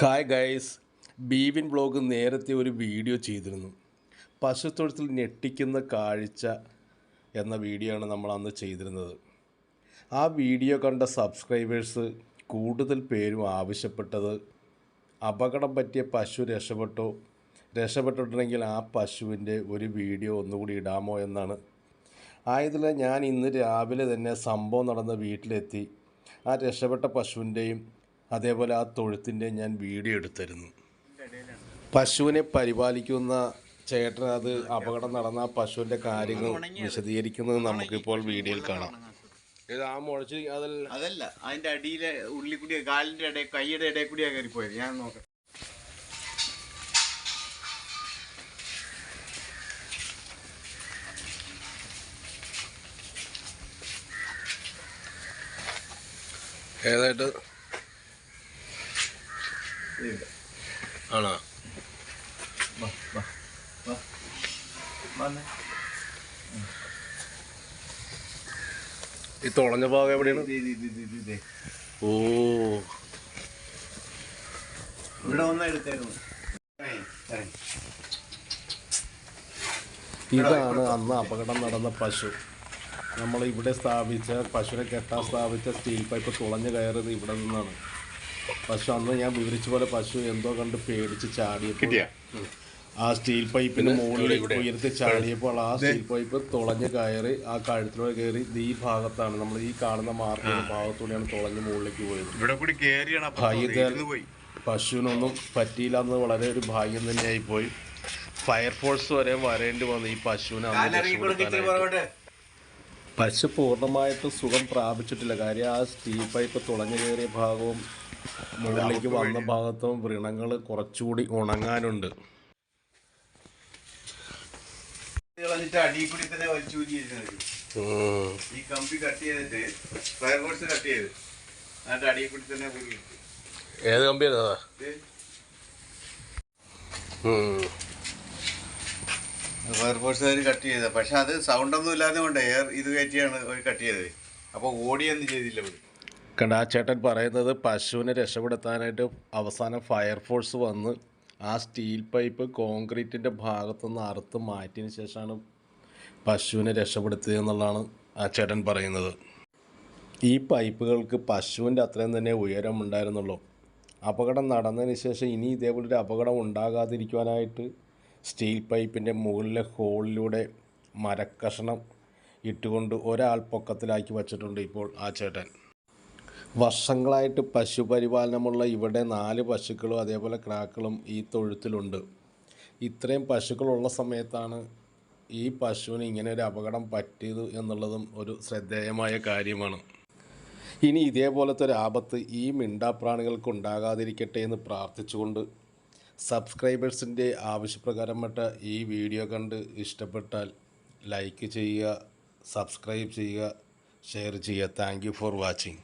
Hi guys ബീവിൻ blog നേരത്തെ ഒരു video ചെയ്തിരുന്നു. പശുത്തൊഴുത്തിൽ ഞെട്ടിക്കുന്ന കാഴ്ച എന്ന വീഡിയോ ആണ് നമ്മൾ അന്ന് ചെയ്തിരുന്നത്. ആ വീഡിയോ കണ്ട സബ്സ്ക്രൈബേഴ്സ് കൂടുതൽ പേരും ആവശ്യപ്പെട്ടത് അപകടം പറ്റിയ പശു രക്ഷപ്പെട്ടോ രക്ഷപ്പെട്ടിട്ടുണ്ടെങ്കിൽ ആ പശുവിന്റെ ഒരു വീഡിയോ ഒന്നുകൂടി ഇടാമോ എന്നാണ്. ആയതിൽ ഞാൻ ഇന്ന് രാവിലെ തന്നെ സംഭവം നടന്ന വീട്ടിലെത്തി. ആ രക്ഷപ്പെട്ട പശുവിന്റെയും അതേപോലെ ആ തൊഴുത്തിന്റെ ഞാൻ വീഡിയോ എടുത്തിരുന്നു. പശുവിനെ പരിപാലിക്കുന്ന ചേട്ടൻ അത് അപകടം നടന്ന ആ പശുവിന്റെ കാര്യങ്ങൾ വിശദീകരിക്കുന്നത് നമുക്കിപ്പോൾ വീഡിയോയിൽ കാണാം. ഇത് ആ മുളച്ച് അതല്ല അതല്ല അതിന്റെ അടിയിലെ ഉള്ളിൽ കൂടി കാലിന്റെ ഇടയിൽ കൈയുടെ ഇടയിൽ കൂടിയാ കയറി പോയത് ഞാൻ നോക്കാം. ഏതായിട്ട് ആണോ? ഈ തുളഞ്ഞ ഭാഗം എവിടെയാണ്? ഓ. ഇവിടെ ഒന്ന് എടുത്തായിരുന്നു ഇതാണ് അന്ന് അപകടം നടന്ന പശു. നമ്മൾ ഇവിടെ സ്ഥാപിച്ച പശുവിനെ കെട്ടാൻ സ്ഥാപിച്ച സ്റ്റീൽ പൈപ്പ് തുളഞ്ഞു കയറുന്നത് ഇവിടെ നിന്നാണ്. പശു അന്ന് ഞാൻ വിവരിച്ച പോലെ പശു എന്തോ കണ്ട് പേടിച്ച് ചാടിയപ്പോൾ ആ സ്റ്റീൽ പൈപ്പിന് മുകളിൽ ഉയർത്തി ചാടിയപ്പോൾ ആ സ്റ്റീൽ പൈപ്പ് തുളഞ്ഞ് കയറി ആ കഴുത്തിലൂടെ കയറി ഈ ഭാഗത്താണ്. നമ്മൾ ഈ കാണുന്ന മാർക്കിന്റെ ഭാഗത്തൂടെയാണ് തുളഞ്ഞ് മുകളിലേക്ക് പോയത്. ഇവിടെ കൂടി ഭാഗ്യത്താൽ പശുവിനൊന്നും പറ്റിയില്ല എന്ന് വളരെ ഒരു ഭാഗ്യം തന്നെയായി പോയി ഫയർഫോഴ്സ് വരെ വരേണ്ടി വന്നു ഈ പശുവിനെ അന്ന്. പശു പൂർണമായിട്ട് സുഖം പ്രാപിച്ചിട്ടില്ല. കാര്യം ആ സ്റ്റീൽ പൈപ്പ് തുളഞ്ഞു കയറിയ ഭാഗവും മുകളിലേക്ക് വന്ന ഭാഗത്തും വ്രണങ്ങൾ കുറച്ചുകൂടി ഉണങ്ങാനുണ്ട്. ഈ കമ്പി കട്ട് ചെയ്തിട്ട് കട്ട് ചെയ്ത് എന്നിട്ട് അടിയിൽ കൂടി തന്നെ ഊരി എടുത്തു. ഏത് കമ്പിയാ ഇത് ഉം. ഫയർഫോഴ്സുകാർ കട്ട് ചെയ്തത്? പക്ഷെ അത് സൗണ്ട് ഒന്നും ഇല്ലാതെ കൊണ്ട് എയർ ഇത് കയറ്റിയാണ് അവർ കട്ട് ചെയ്തത്. അപ്പോൾ ഓടിയൊന്നും ചെയ്തില്ല അവർ കണ്ട ആ ചേട്ടൻ പറയുന്നത് പശുവിനെ രക്ഷപ്പെടുത്താനായിട്ട് അവസാനം ഫയർഫോഴ്സ് വന്ന് ആ സ്റ്റീൽ പൈപ്പ് കോൺക്രീറ്റിന്റെ ഭാഗത്തുനിന്ന് അറുത്ത് മാറ്റിയതിന് ശേഷമാണ് പശുവിനെ രക്ഷപ്പെടുത്തിയത് എന്നുള്ളതാണ് ആ ചേട്ടൻ പറയുന്നത്. ഈ പൈപ്പുകൾക്ക് പശുവിന്റെ അത്രയും തന്നെ ഉയരം ഉണ്ടായിരുന്നുള്ളൂ. അപകടം നടന്നതിന് ശേഷം ഇനി ഇതേപോലൊരു അപകടം ഉണ്ടാകാതിരിക്കുവാനായിട്ട് സ്റ്റീൽ പൈപ്പിന്റെ മുകളിലെ ഹോളിലൂടെ മരക്കഷണം ഇട്ടുകൊണ്ട് ഒരാൾ പൊക്കത്തിലാക്കി വച്ചിട്ടുണ്ട് ഇപ്പോൾ ആ ചേട്ടൻ. വർഷങ്ങളായിട്ട് പശുപരിപാലനമുള്ള ഇവിടെ നാല് പശുക്കളും അതേപോലെ ക്രാക്കളും ഈ തൊഴുത്തിലുണ്ട്. ഇത്രയും പശുക്കളുള്ള സമയത്താണ് ഈ പശുവിന് ഇങ്ങനെ ഒരു അപകടം പറ്റിയത് എന്നുള്ളതും ഒരു ശ്രദ്ധേയമായ കാര്യമാണ്. ഇനി ഇതേപോലത്തെ ഒരു ആപത്ത് ഈ മിണ്ടാപ്രാണികൾക്ക് ഉണ്ടാകാതിരിക്കട്ടെ എന്ന് പ്രാർത്ഥിച്ചുകൊണ്ട് സബ്സ്ക്രൈബേഴ്സിന്റെ ആവശ്യപ്രകാരം പെട്ട ഈ വീഡിയോ കണ്ട് ഇഷ്ടപ്പെട്ടാൽ ലൈക്ക് ചെയ്യുക സബ്സ്ക്രൈബ് ചെയ്യുക ഷെയർ ചെയ്യുക. Thank for watching.